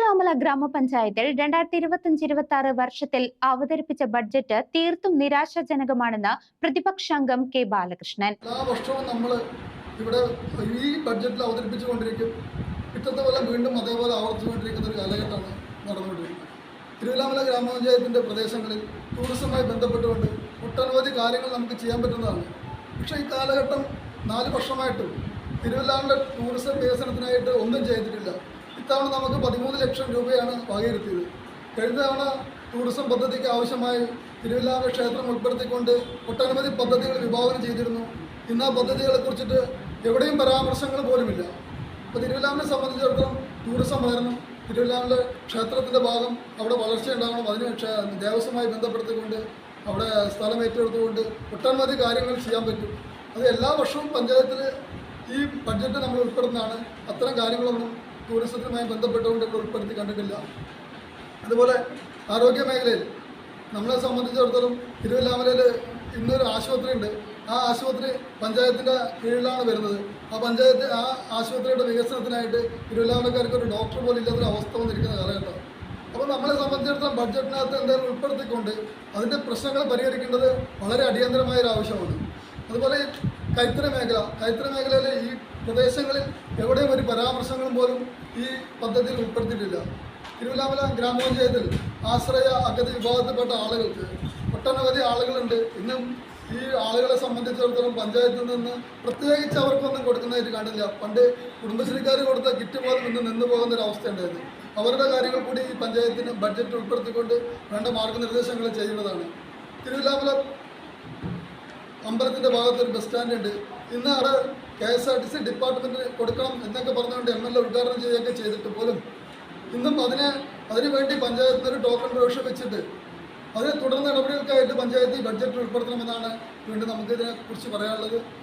Thiruvilwamala ഗ്രാമപഞ്ചായത്തിൽ രണ്ടായിരത്തി ഇരുപത്തിയഞ്ച് ഇരുപത്തി ആറ് വർഷത്തിൽ അവതരിപ്പിച്ച ബഡ്ജറ്റ് തീർത്തും നിരാശാജനകമാണെന്ന് പ്രതിപക്ഷാംഗം കെ ബാലകൃഷ്ണൻ. നമ്മൾ ഇവിടെ ഈ ബഡ്ജറ്റിൽ വീണ്ടും അതേപോലെ ആവർത്തിച്ചുകൊണ്ടിരിക്കുന്ന ഒരു കാലഘട്ടമാണ് നടന്നുകൊണ്ടിരിക്കുന്നത്. തിരുവല്ലാമല ഗ്രാമപഞ്ചായത്തിന്റെ പ്രദേശങ്ങളിൽ ടൂറിസവുമായി ബന്ധപ്പെട്ടുകൊണ്ട് ഒട്ടനവധി കാര്യങ്ങൾ നമുക്ക് ചെയ്യാൻ പറ്റുന്നതാണ്. പക്ഷേ ഈ കാലഘട്ടം നാല് വർഷമായിട്ടും തിരുവല്ലാമല ടൂറിസം വികസനത്തിനായിട്ട് ഒന്നും ചെയ്തിട്ടില്ല. ഇത്തവണ നമുക്ക് പതിമൂന്ന് ലക്ഷം രൂപയാണ് വകയിരുത്തിയത്. കഴിഞ്ഞ തവണ ടൂറിസം പദ്ധതിക്ക് ആവശ്യമായി തിരുവല്ലാമ ക്ഷേത്രം ഉൾപ്പെടുത്തിക്കൊണ്ട് ഒട്ടനവധി പദ്ധതികൾ വിഭാവനം ചെയ്തിരുന്നു. ഇന്ന് ആ പദ്ധതികളെ കുറിച്ചിട്ട് എവിടെയും പരാമർശങ്ങൾ പോലുമില്ല. അപ്പോൾ തിരുവല്ലാമലെ സംബന്ധിച്ചിടത്തോളം ടൂറിസം വളരണം തിരുവല്ലാമിലെ ക്ഷേത്രത്തിന്റെ ഭാഗം അവിടെ വളർച്ച ഉണ്ടാകണം അതിന് ദേവസ്വമായി ബന്ധപ്പെടുത്തിക്കൊണ്ട് അവിടെ സ്ഥലം ഏറ്റെടുത്തുകൊണ്ട് ഒട്ടനവധി കാര്യങ്ങൾ ചെയ്യാൻ പറ്റും. അത് എല്ലാ വർഷവും പഞ്ചായത്തിൽ ഈ ബഡ്ജറ്റ് നമ്മൾ ഉൾപ്പെടുന്നതാണ് അത്തരം കാര്യങ്ങളൊന്നും ടൂറിസത്തിനുമായി ബന്ധപ്പെട്ടുകൊണ്ട് ഉൾപ്പെടുത്തി കണ്ടിട്ടില്ല. അതുപോലെ ആരോഗ്യ മേഖലയിൽ നമ്മളെ സംബന്ധിച്ചിടത്തോളം തിരുവല്ലാമലയിൽ ഇന്നൊരു ആശുപത്രി ഉണ്ട്. ആ ആശുപത്രി പഞ്ചായത്തിന്റെ കീഴിലാണ് വരുന്നത്. ആ പഞ്ചായത്ത് ആ ആശുപത്രിയുടെ വികസനത്തിനായിട്ട് തിരുവല്ലാമലക്കാർക്ക് ഒരു ഡോക്ടർ പോലും ഇല്ലാത്തൊരു അവസ്ഥ വന്നിരിക്കുന്ന കാലഘട്ടം. അപ്പോൾ നമ്മളെ സംബന്ധിച്ചിടത്തോളം ബഡ്ജറ്റിനകത്ത് എന്തായാലും ഉൾപ്പെടുത്തിക്കൊണ്ട് അതിന്റെ പ്രശ്നങ്ങൾ പരിഹരിക്കേണ്ടത് വളരെ അടിയന്തരമായ ആവശ്യമാണ് അതുപോലെ കൈത്തറി മേഖല കൈത്തറി മേഖലയിൽ ഈ പ്രദേശങ്ങളിൽ എവിടെയും ഒരു പരാമർശങ്ങളും പോലും ഈ പദ്ധതിയിൽ ഉൾപ്പെടുത്തിയിട്ടില്ല. തിരുവല്ലാമല ഗ്രാമപഞ്ചായത്തിൽ ആശ്രയ അഗതി വിഭാഗത്തിൽപ്പെട്ട ആളുകൾക്ക് ഒട്ടനവധി ആളുകളുണ്ട്. ഇന്നും ഈ ആളുകളെ സംബന്ധിച്ചിടത്തോളം പഞ്ചായത്തിൽ നിന്ന് പ്രത്യേകിച്ച് അവർക്കൊന്നും കൊടുക്കുന്നതായിട്ട് കാണില്ല. പണ്ട് കുടുംബശ്രീക്കാർ കൊടുത്ത കിറ്റ് പോലും ഇന്ന് നിന്ന് പോകുന്ന ഒരു അവസ്ഥ ഉണ്ടായിരുന്നു അവരുടെ കാര്യങ്ങൾ കൂടി ഈ പഞ്ചായത്തിന് ബഡ്ജറ്റ് ഉൾപ്പെടുത്തിക്കൊണ്ട് വേണ്ട മാർഗനിർദ്ദേശങ്ങൾ ചെയ്യേണ്ടതാണ് തിരുവല്ലാമല അമ്പലത്തിന്റെ ഭാഗത്ത് ഒരു ബസ് സ്റ്റാൻഡ് ഉണ്ട്. ഇന്ന് അവിടെ K S R T C ഡിപ്പാർട്ട്മെന്റിന് കൊടുക്കണം എന്നൊക്കെ പറഞ്ഞുകൊണ്ട് എം എൽ എ ഉദ്ഘാടനം ചെയ്യുകയൊക്കെ ചെയ്തിട്ട് പോലും ഇന്നും അതിനെ അതിനുവേണ്ടി പഞ്ചായത്തിന് ഒരു ടോക്കൺ പ്രവേശ വെച്ചിട്ട് അതിനെ തുടർ നടപടികൾക്കായിട്ട് പഞ്ചായത്ത് ബഡ്ജറ്റ് ഉൾപ്പെടുത്തണമെന്നാണ് വീണ്ടും നമുക്ക് ഇതിനെക്കുറിച്ച് പറയാനുള്ളത്.